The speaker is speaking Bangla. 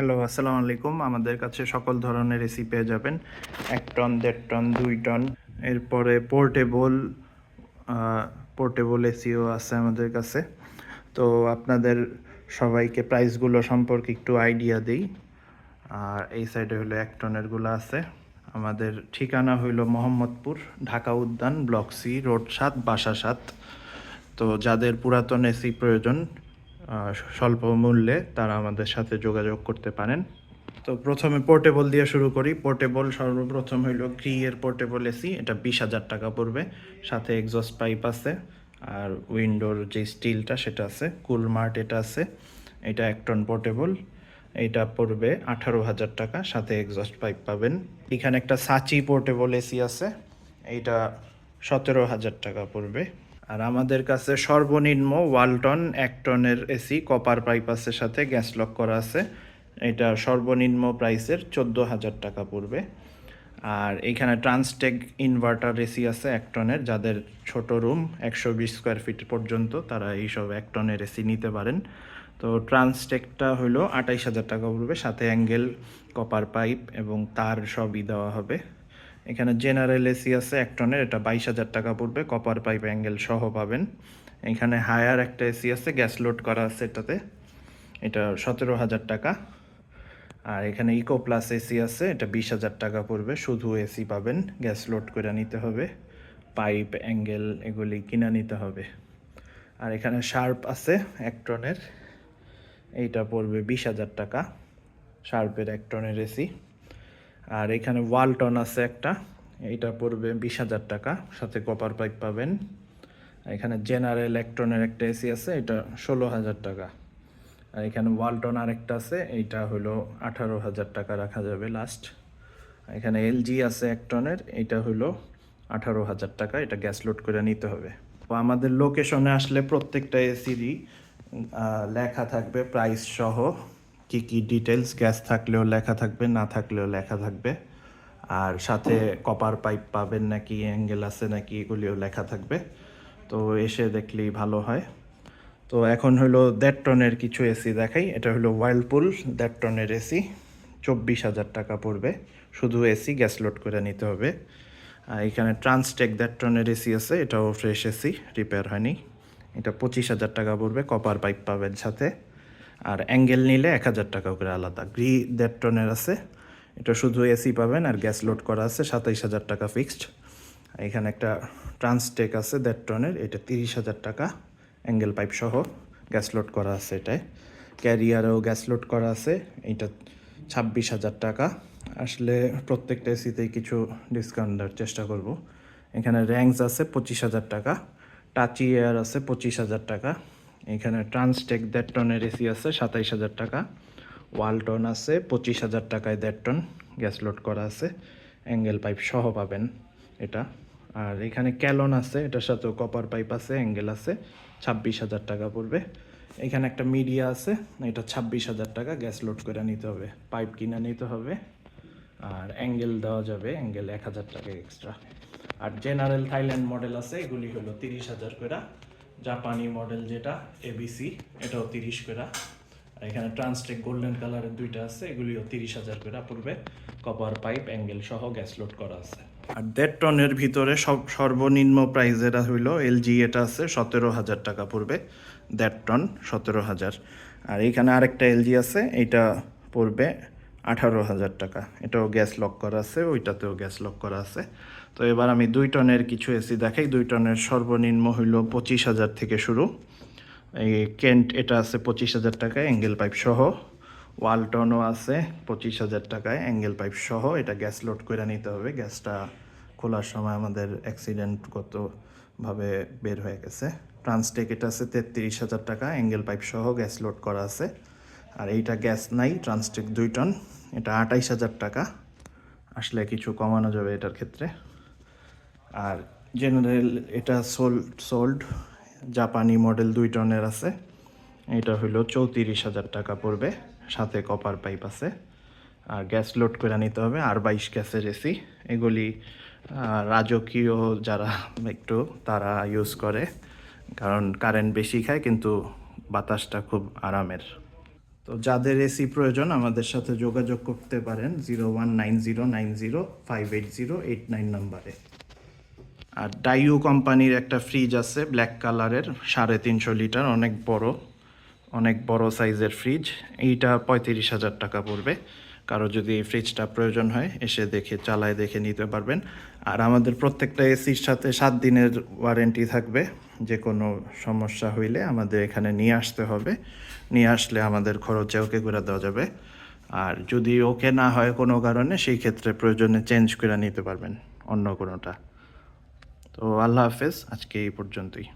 হ্যালো, আসসালামু আলাইকুম। আমাদের কাছে সকল ধরনের এসি পেয়ে যাবেন। এক টন, দেড় টন, দুই টন। এরপরে পোর্টেবল পোর্টেবল এসিও আছে আমাদের কাছে। তো আপনাদের সবাইকে প্রাইসগুলো সম্পর্কে একটু আইডিয়া দিই। আর এই সাইডে হলো এক টনেরগুলো আছে। আমাদের ঠিকানা হইল মোহাম্মদপুর, ঢাকা উদ্যান, ব্লক সি, রোড সাত, বাসা সাত। তো যাদের পুরাতন এসি প্রয়োজন স্বল্প মূল্যে তারা আমাদের সাথে যোগাযোগ করতে পারেন। তো প্রথমে পোর্টেবল দিয়ে শুরু করি। পোর্টেবল সর্বপ্রথম হইল গ্রি এর পোর্টেবল এসি। এটা বিশ হাজার টাকা পড়বে। সাথে এক্সস্ট পাইপ আছে। আর উইন্ডোর যে স্টিলটা সেটা আছে। কুল মার্ট এটা আছে। এটা একটন পোর্টেবল। এটা পড়বে আঠারো হাজার টাকা। সাথে এক্সস্ট পাইপ পাবেন। এখানে একটা সাচি পোর্টেবল এসি আছে। এইটা সতেরো হাজার টাকা পড়বে। আর আমাদের কাছে সর্বনিম্ন ওয়ালটন এক টনের এসি, কপার পাইপ আছে সাথে গ্যাস লক করা আছে। এটা সর্বনিম্ন প্রাইসের চোদ্দ হাজার টাকা পড়বে। আর এইখানে ট্রান্সটেক ইনভার্টার এসি আছে এক টনের, যাদের ছোট রুম একশো বিশ স্কোয়ার ফিট পর্যন্ত, তারা এইসব এক টনের এসি নিতে পারেন। তো ট্রান্সটেকটা হলো আঠাইশ হাজার টাকা পড়বে, সাথে অ্যাঙ্গেল, কপার পাইপ এবং তার সবই দেওয়া হবে। এখানে জেনারেল এসি আছে এক টনের, এটা বাইশ হাজার টাকা পড়বে কপার পাইপ অ্যাঙ্গেল সহ পাবেন। এখানে হায়ার একটা এসি আছে গ্যাস লোড করা আছে এটাতে, এটা সতেরো হাজার টাকা। আর এখানে ইকো প্লাস এসি আছে, এটা বিশ হাজার টাকা পড়বে, শুধু এসি পাবেন গ্যাস লোড করে নিতে হবে পাইপ অ্যাঙ্গেল এগুলি কিনে নিতে হবে। আর এখানে শার্প আছে এক টনের, এইটা পড়বে বিশ হাজার টাকা শার্পের এক টনের এসি আর এখানে ওয়ালটন আছে একটা। এইটা পড়বে বিশ হাজার টাকা। সাথে কপার পাইপ পাবেন। এখানে জেনারেল ইলেকট্রনের একটা এসি আছে, এটা ষোলো হাজার টাকা। আর এখানে ওয়ালটন আরেকটা আছে, এইটা হলো আঠারো হাজার টাকা রাখা যাবে লাস্ট এখানে এলজি আছে এক টনের এইটা হলো আঠারো হাজার টাকা, এটা গ্যাস লোড করে নিতে হবে। তো আমাদের লোকেশনে আসলে প্রত্যেকটা এসিরই লেখা থাকবে প্রাইস সহ। কি কি ডিটেলস গ্যাস থাকলেও লেখা থাকবে, না থাকলেও লেখা থাকবে। আর সাথে কপার পাইপ পাবেন নাকি অ্যাঙ্গেল আছে নাকি, এগুলিও লেখা থাকবে। তো এসে দেখলেই ভালো হয়। তো এখন হলো দেড় টনের কিছু এসি দেখাই। এটা হলো ওয়াইল্ডপুল দেড় টনের এসি চব্বিশ হাজার টাকা পড়বে। শুধু এসি গ্যাস লোড করে নিতে হবে। আর এখানে ট্রান্সটেক দেড় টনের এসি আছে, এটাও ফ্রেশ এসি রিপেয়ার হয়নি। এটা পঁচিশ হাজার টাকা পড়বে কপার পাইপ পাবেন সাথে। আর অ্যাঙ্গেল নিলে এক হাজার টাকা করে আলাদা। গ্রি দেড় টনের আছে। এটা শুধু এসি পাবেন আর গ্যাস লোড করা আছে সাতাইশ হাজার টাকা ফিক্সড। এখানে একটা ট্রান্সটেক আছে দেড় টনের, এটা তিরিশ হাজার টাকা। অ্যাঙ্গেল পাইপ সহ গ্যাস লোড করা আছে এটায়। ক্যারিয়ারেও গ্যাস লোড করা আছে এইটা ছাব্বিশ হাজার টাকা। আসলে প্রত্যেকটা এসিতেই কিছু ডিসকাউন্ট দেওয়ার চেষ্টা করব। এখানে র্যাঙ্কস আছে পঁচিশ হাজার টাকা, টাচি এয়ার আছে পঁচিশ হাজার টাকা। এখানে ট্রান্সটেক দেড় টনের এসি আছে, সাতাইশ হাজার টাকা। ওয়ালটন আছে, পঁচিশ হাজার টাকায় দেড় টন গ্যাস লোড করা আছে। অ্যাঙ্গেল পাইপ সহ পাবেন এটা। আর এখানে ক্যালন আছে, এটার সাথেও কপার পাইপ আছে অ্যাঙ্গেল আছে, ছাব্বিশ হাজার টাকা পড়বে। এখানে একটা মিডিয়া আছে, এটা ছাব্বিশ হাজার টাকা গ্যাস লোড করে নিতে হবে। পাইপ কিনে নিতে হবে। আর অ্যাঙ্গেল দেওয়া যাবে অ্যাঙ্গেল এক হাজার টাকা এক্সট্রা আর জেনারেল থাইল্যান্ড মডেল আছে, এগুলি হলো তিরিশ হাজার করে। জাপানি মডেল যেটা এবিসি এটাও তিরিশ করে আর এখানে ট্রান্সটেক গোল্ডেন কালারের দুইটা আছে, এগুলিও তিরিশ হাজার করে পূর্বে কপার পাইপ অ্যাঙ্গেল সহ গ্যাস লোড করা আছে। আর দেড় টনের ভিতরে সব সর্বনিম্ন প্রাইস যেটা হইল এলজি এটা আছে, সতেরো হাজার টাকা পড়বে। দেড় টন, সতেরো হাজার। আর এইখানে আরেকটা এলজি আছে এইটা পড়বে আঠারো হাজার টাকা। এটাও গ্যাস লক করা আছে, ওইটাতেও গ্যাস লক করা আছে। তো এবার আমি দুই টনের কিছু এসি দেখাই। দুই টনের সর্বনিম্ন হইল পঁচিশ হাজার থেকে শুরু। এই কেন্ট, এটা আছে পঁচিশ হাজার টাকায় অ্যাঙ্গেল পাইপ সহ। ওয়ালটনও আছে পঁচিশ হাজার টাকায় অ্যাঙ্গেল পাইপ সহ। এটা গ্যাস লোড করে নিতে হবে। গ্যাসটা খোলার সময় আমাদের অ্যাক্সিডেন্টগতভাবে বের হয়ে গেছে। ট্রান্সটেক এটা আছে তেত্রিশ হাজার টাকা, অ্যাঙ্গেল পাইপ সহ গ্যাস লোড করা আছে। আর এইটা গ্যাস নাই, ট্রান্সটেক দুই টন। এটা আটাইশ হাজার টাকা। আসলে কিছু কমানো যাবে এটার ক্ষেত্রে। আর জেনারেল এটা সোল্ড সোল্ড জাপানি মডেল দুই টনের আছে। এটা হলো চৌত্রিশ হাজার টাকা পড়বে, সাথে কপার পাইপ আছে। আর গ্যাস লোড করে নিতে হবে, আর বাইশ গ্যাসের এসি এগুলি রাজকীয় যারা একটু, তারা ইউজ করে। কারণ কারেন্ট বেশি খায়, কিন্তু বাতাসটা খুব আরামের। তো যাদের এসি প্রয়োজন, আমাদের সাথে যোগাযোগ করতে পারেন zero one nine zero nine zero five eight zero eight nine নাম্বারে। আর ডাইউ কোম্পানির একটা ফ্রিজ আছে ব্ল্যাক কালারের সাড়ে তিনশো লিটার, অনেক বড় অনেক বড় সাইজের ফ্রিজ এইটা পঁয়ত্রিশ হাজার টাকা পড়বে। কারও যদি ফ্রিজটা প্রয়োজন হয়, এসে দেখে, চালায় দেখে নিতে পারবেন। আর আমাদের প্রত্যেকটা এসির সাথে সাত দিনের ওয়ারেন্টি থাকবে। যে কোনো সমস্যা হইলে আমাদের এখানে নিয়ে আসতে হবে। নিয়ে আসলে আমাদের খরচে ওকে করে দেওয়া যাবে। আর যদি ওকে না হয় কোনো কারণে, সেই ক্ষেত্রে প্রয়োজনে চেঞ্জ করে নিতে পারবেন অন্য কোনোটা। তো আল্লাহ হাফেজ, আজকে এই পর্যন্তই।